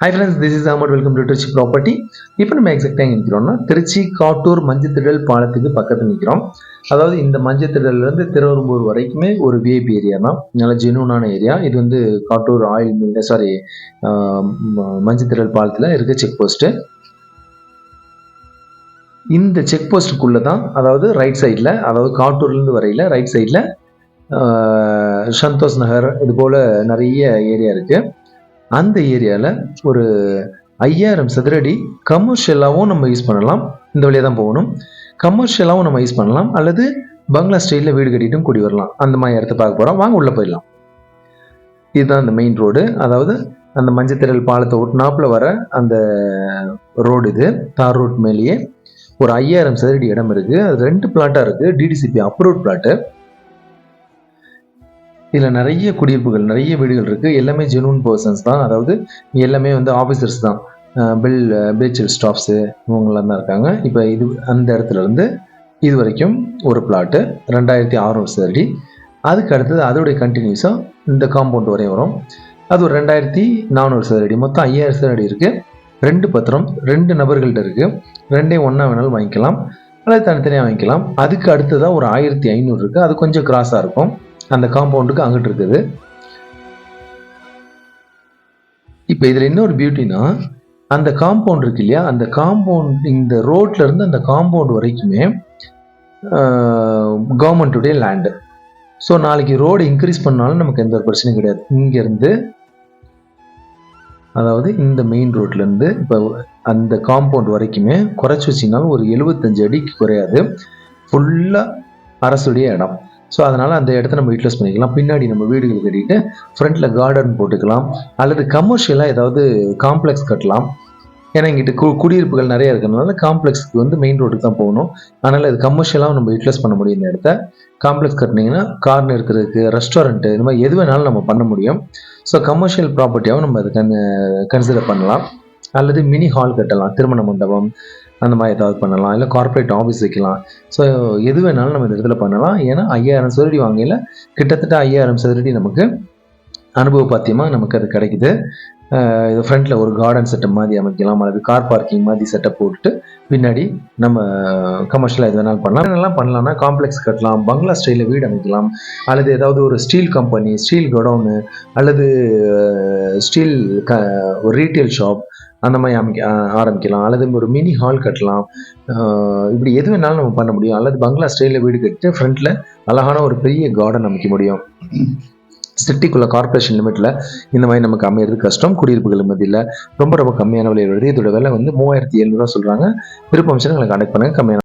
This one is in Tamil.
Hi friends this is amount welcome to Trichy property இப்போ நம்ம எக்ஸாக்டாக எங்கே நிற்கிறோம்னா திருச்சி காட்டூர் மஞ்சத்திடல் பாலத்துக்கு பக்கத்தில் நிற்கிறோம் அதாவது இந்த மஞ்சத்திடல்லேருந்து திருவரும்பூர் வரைக்குமே ஒரு விஐபி ஏரியா தான். நல்ல ஜெனூனான ஏரியா இது வந்து Kattur oil mill sorry Manjathidal பாலத்தில் இருக்க செக் போஸ்ட்டு இந்த செக் போஸ்ட்டுக்குள்ளே தான் அதாவது ரைட் சைடில் அதாவது காட்டூர்லேருந்து வரையில் ரைட் சைடில் சந்தோஷ் நகர் இது போல் நிறைய ஏரியா இருக்குது அந்த ஏரியாவில் ஒரு ஐயாயிரம் சதுரடி கமர்ஷியலாகவும் நம்ம யூஸ் பண்ணலாம். இந்த வழியாக தான் போகணும். கமர்ஷியலாகவும் நம்ம யூஸ் பண்ணலாம். அல்லது பங்களா ஸ்டைலில் வீடு கட்டிட்டும் கூடி வரலாம். அந்த மாதிரி இடத்த பார்க்க போகிறோம் வாங்க உள்ளே போயிடலாம். இதுதான் அந்த மெயின் ரோடு அதாவது அந்த மஞ்சத்திரல் பாலத்தை ஒட்டினாப்பில் வர அந்த ரோடு இது. தார் ரோட் மேலேயே ஒரு ஐயாயிரம் சதுரடி இடம் இருக்குது அது ரெண்டு பிளாட்டாக இருக்குது டிடிசிபி அப்ரூவ் பிளாட்டு இதில் நிறைய குடியிருப்புகள் நிறைய வீடுகள் இருக்குது எல்லாமே ஜெனூன் பர்சன்ஸ் தான். அதாவது எல்லாமே வந்து ஆஃபீஸர்ஸ் தான். பில் பேச்சல் ஸ்டாஃப்ஸு இவங்களாம் தான் இருக்காங்க. இப்போ இது அந்த இடத்துலேருந்து இது வரைக்கும் ஒரு பிளாட்டு ரெண்டாயிரத்தி அறுநூறு சதுரடி அதுக்கு அடுத்தது அதோடைய கண்டினியூஸாக இந்த காம்பவுண்ட் வரையும் வரும். அது ஒரு ரெண்டாயிரத்தி நானூறு சதுரடி மொத்தம் ஐயாயிரம் சதுரடி இருக்குது ரெண்டு பத்திரம் ரெண்டு நபர்கள்ட்ட இருக்குது ரெண்டே ஒன்றா வேணாலும் வாங்கிக்கலாம். அல்லது தனித்தனியாக வாங்கிக்கலாம். அதுக்கு அடுத்ததாக ஒரு ஆயிரத்தி ஐநூறு இருக்குது அது கொஞ்சம் கிராஸாக இருக்கும். அந்த காம்பவுண்டுக்கு அங்கிட்டு இருக்குது. இப்போ இதில் இன்னொரு பியூட்டினா அந்த காம்பவுண்ட் இருக்கு இல்லையா? அந்த காம்பவுண்ட் இந்த ரோட்ல இருந்து அந்த காம்பவுண்ட் வரைக்குமே கவர்மெண்ட்டுடைய லேண்டு ஸோ நாளைக்கு ரோடு இன்க்ரீஸ் பண்ணாலும் நமக்கு எந்த ஒரு பிரச்சனையும் கிடையாது. இங்கேருந்து அதாவது இந்த மெயின் ரோட்லேருந்து இப்போ அந்த காம்பவுண்ட் வரைக்குமே குறைச்சி வச்சிங்கனாலும் ஒரு எழுபத்தஞ்சு அடிக்கு குறையாது. ஃபுல்லாக அரசுடைய இடம். ஸோ அதனால் அந்த இடத்த நம்ம யூட்டிலைஸ் பண்ணிக்கலாம். பின்னாடி நம்ம வீடுகள் கட்டிட்டு ஃப்ரண்ட்டில் கார்டன் போட்டுக்கலாம். அல்லது கமர்ஷியலாக ஏதாவது காம்ப்ளெக்ஸ் கட்டலாம். ஏன்னா இங்கிட்ட கு குடியிருப்புகள் நிறைய இருக்கிறதுனால காம்ப்ளெக்ஸ்க்கு வந்து மெயின் ரோடுக்கு தான் போகணும். அதனால் இது கமர்ஷியலாகவும் நம்ம யூட்டிலைஸ் பண்ண முடியும் இந்த இடத்த. காம்ப்ளெக்ஸ் கட்டினீங்கன்னா கார்னர் இருக்கிறதுக்கு ரெஸ்டாரண்ட்டு இந்த மாதிரி எது வேணாலும் நம்ம பண்ண முடியும். ஸோ கமர்ஷியல் ப்ராப்பர்ட்டியாகவும் நம்ம அதை கன் கன்சிடர் பண்ணலாம். அல்லது மினி ஹால் கட்டலாம். திருமண மண்டபம் அந்த மாதிரி ஏதாவது பண்ணலாம். இல்லை கார்ப்பரேட் ஆஃபீஸ் வைக்கலாம். ஸோ எது வேணாலும் நம்ம இந்த இடத்துல பண்ணலாம். ஏன்னா ஐயாயிரம் சதுரடி வாங்கல கிட்டத்தட்ட ஐயாயிரம் சதுரடி நமக்கு அனுபவ பாத்தியமாக நமக்கு அது கிடைக்குது. இது ஃப்ரண்ட்டில் ஒரு கார்டன் செட்டப் மாதிரி அமைக்கலாம். அல்லது கார் பார்க்கிங் மாதிரி செட்டப் போட்டுட்டு பின்னாடி நம்ம கமர்ஷியலாக எது வேணாலும் பண்ணலாம். என்னெல்லாம் பண்ணலாம்னா காம்ப்ளெக்ஸ் கட்டலாம் பங்களா ஸ்டைலில் வீடு அமைக்கலாம். அல்லது ஏதாவது ஒரு ஸ்டீல் கம்பெனி ஸ்டீல் குடவுனு அல்லது ஸ்டீல் க ஒரு ரீட்டைல் ஷாப் அந்த மாதிரி அமைக்க ஆரம்பிக்கலாம். அல்லது ஒரு மினி ஹால் கட்டலாம். இப்படி எது வேணாலும் நம்ம பண்ண முடியும். அல்லது பங்களா ஸ்டைலில் வீடு கட்டிட்டு ஃப்ரண்ட்டில் அழகான ஒரு பெரிய கார்டன் அமைக்க முடியும். சிட்டிக்குள்ள கார்பரேஷன் லிமிட்டில் இந்த மாதிரி நமக்கு அமையிறது கஷ்டம். குடியிருப்புகள் மத்தியில் ரொம்ப ரொம்ப கம்மியான விலையில் வருது இதோட விலை வந்து மூவாயிரத்தி எழுநூறுவா சொல்கிறாங்க விருப்பம் எங்களை கனெக்ட் பண்ணுங்க. கம்மியான